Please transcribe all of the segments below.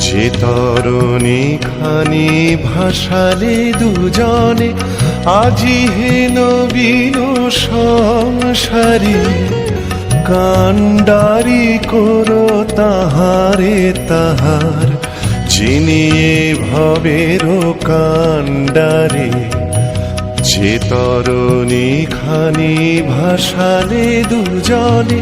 যে তরণী খানি ভাসালে দুজনে, আজি হে নবীন সংসারী কান্ডারি করো তাহারে তাহার চিনিয়ে ভবের কান্ডারে যে তরণী খানি ভাসালে দুজনে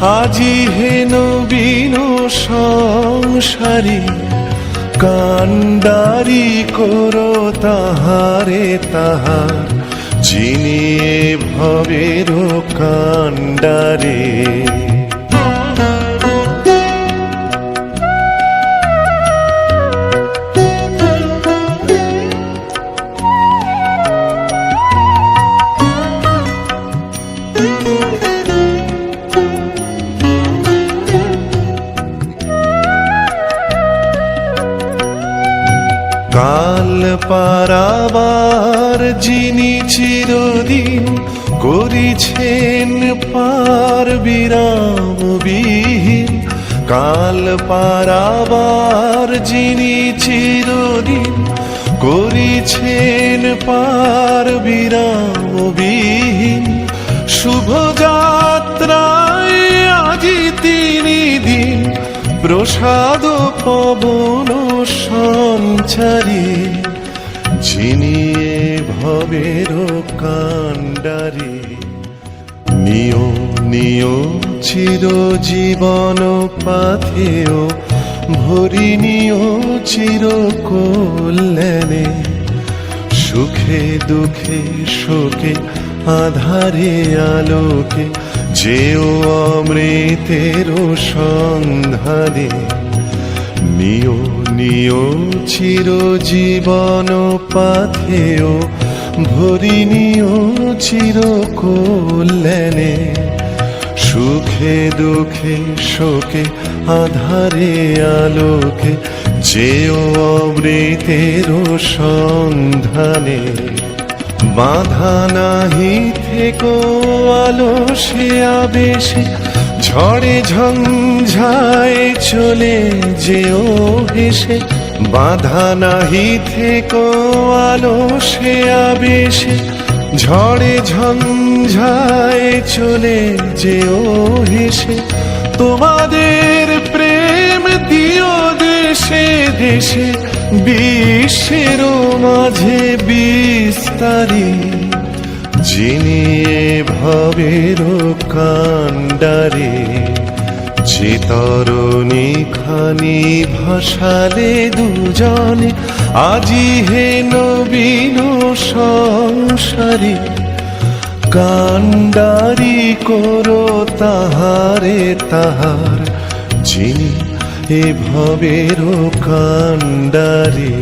আজি হেন বিন সংসারী কান্ডারি করো তাহারে তাহার। যিনি ভবের কান্ডারে কাল পারাবার যিনি চিরদিন করিছেন পার বিরাম বিহীন কাল পারাবার যিনি চিরদিন করিছেন পার শুভ যাত্রায় আজি তিনি দিন, প্রসাদ পবন সঞ্চারী। ঝিনিয়ে ভবের কাণ্ডারি। নিয় নিয় চির জীবন পাথেয়, ভরি নিয় চির কল্যাণে সুখে, দুঃখে, শোকে, আধারে, আলোকে, যেও অমৃতের সন্ধানে। নিয় নিয় চির জীবন পাথেয়, ভরি নিয় চির কল্যাণে সুখে দুঃখে শোকে, আধারে আলোকে, যেও অমৃতের সন্ধানে। বাধা নাহি থেকো আলো সে আবেশে ঝড়ে ঝঞ্ঝায় চলে যেও হেসে, বাধা নাহি থেকো আলো সে আবেশে। ঝড়ে ঝঞ্ঝায় চলে যেও হেসে, তোমাদের প্রেম দিও দেশে দেশে বিশ্বের মাঝে বিস্তারি। যিনি ভবের কাণ্ডারে যে তরণী খানি ভাসালে দুজনে, আজি হে নবীন সংসারী কান্ডারি করো তাহারে তাহার, যিনি এ ভবের কান্ডারে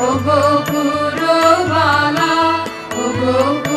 ও গো পুরবালা ও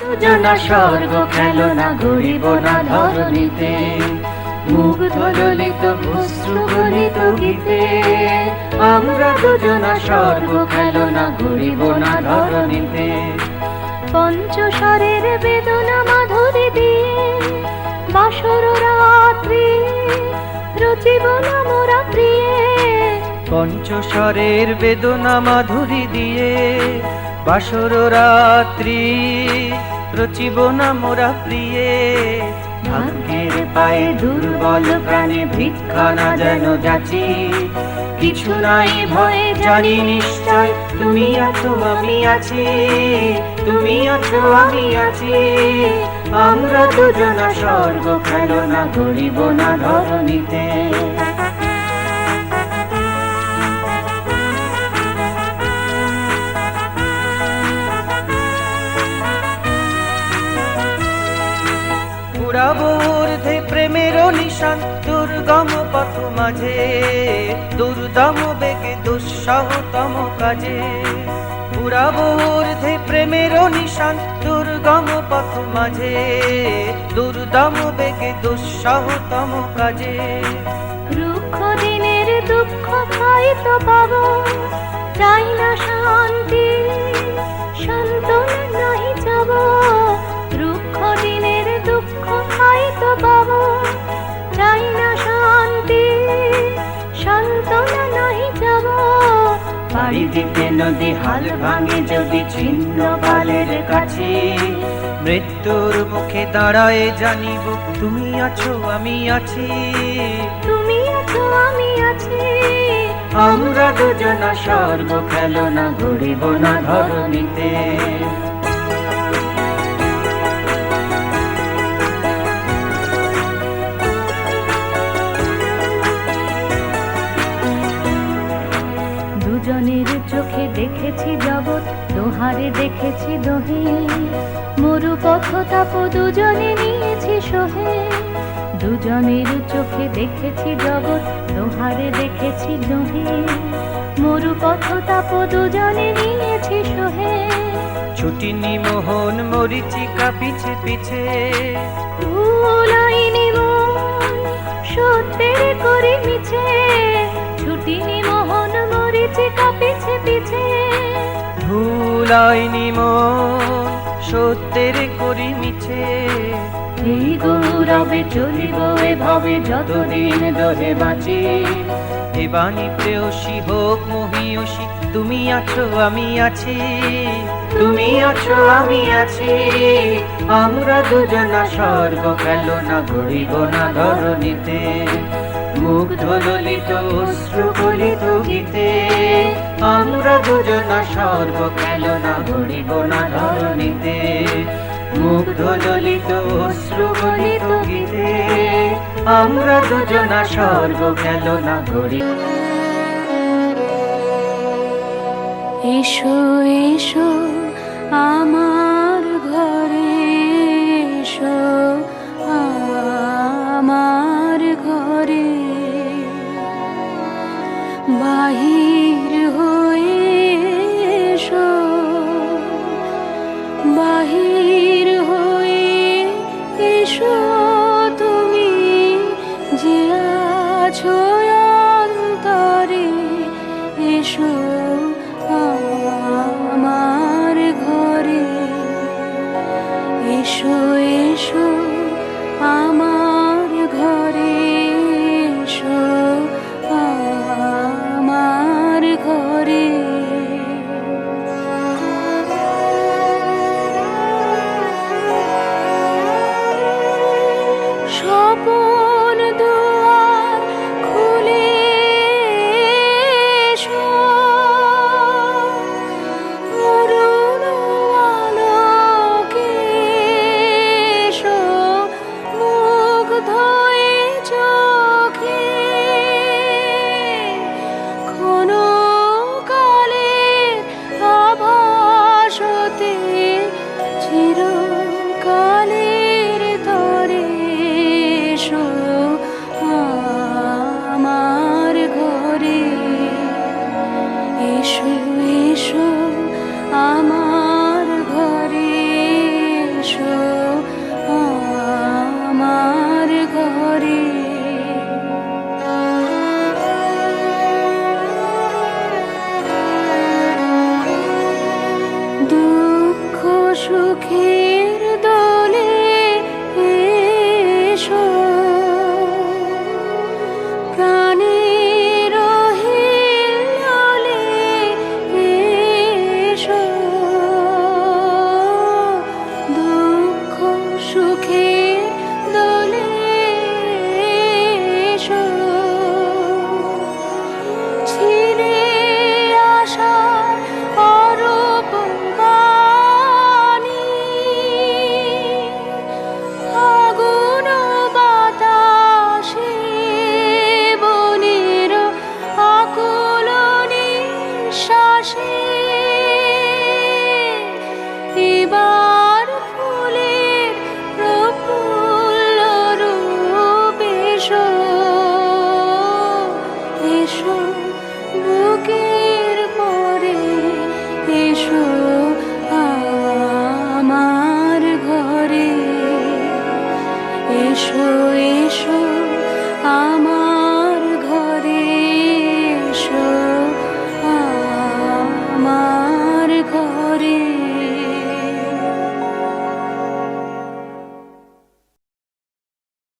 দুজনা স্বর্গ খেলনা গড়িব না ধরণীতে মুগ্ধ ললিত অশ্রু গলিত গীতে। আমরা দুজনা স্বর্গ খেলনা গড়িব না ধরণীতে পঞ্চস্বরের বেদনা মাধুরী দিয়ে বাসর রাত্রি, রচিব না মোরা প্রিয়ে। পঞ্চস্বরের বেদনা মাধুরী দিয়ে বাসর রাত্রি রচিব না মোরা প্রিয়ে। ভাগ্যের পায়ে দুর্বল প্রাণে ভিক্ষা না যেন যাচি। কিছু নাই ভয়ে, জানি নিশ্চয় তুমি আছো, আমি আছি। তুমি আছো, আমি আছি। আমরা দুজনা স্বর্গ খেলনা গড়িব না ধরণীতে। উড়াবো ঊর্ধ্বে প্রেমের নিশান, দুর্গম পথ মাঝে, দুর্দম বেগে, দুঃসহতম কাজে। উড়াবো ঊর্ধ্বে প্রেমের নিশান, দুর্গম পথ মাঝে, দুর্দম বেগে, দুঃসহতম কাজে। রুক্ষ দিনের দুঃখ খাইতো পাব, চাই না শান্তি শান্তনা নাহি যাব দিতে নদী হাল ভাঙে যদি ছিন্ন বালের কাছে। মৃত্যুর মুখে দাঁড়ায় জানিব তুমি আছো আমি আছি। তুমি আছো আমি আছি। আমরা দুজনা স্বর্গ খেলনা ঘুরিব না ধরণীতে। দেখেছি জগৎ দোহারে দেখেছি দোহে মরু পথ তাপ দুজনে নিয়েছি সোহে। দুজনের চোখে দেখেছি জগৎ দোহারে দেখেছি দোহে মরু পথ তাপ দুজনে নিয়েছি সোহে। ছুটিনি মোহন মরিচিকা পিছে। পিছে সত্যের করি মিছে। ছুটিনি মোহন কাপিছে পিছে ভুলাইনি মন সত্যের করি মিছে। এই গৌরবে চলিব এভাবে যতদিন দহে বাঁচি। এ বাণী প্রেয়সী হোক মহিয়সী তুমি আছো আমি আছি। তুমি আছো আমি আছি। আমরা দুজনা স্বর্গ খেলনা গড়িব না ধরণীতে। মুগ্ধ ললিত অশ্রু গলিত গীতে। আমরা দুজনা স্বর্গ খেলনা গড়িব না ধরণীতে, মুগ্ধ ললিত অশ্রু গলিত গীতে, আমরা দুজনা স্বর্গ খেলনা গড়ি এসো এসো, আমার ঘরে এসো, আমার ঘরে। বাহির করে।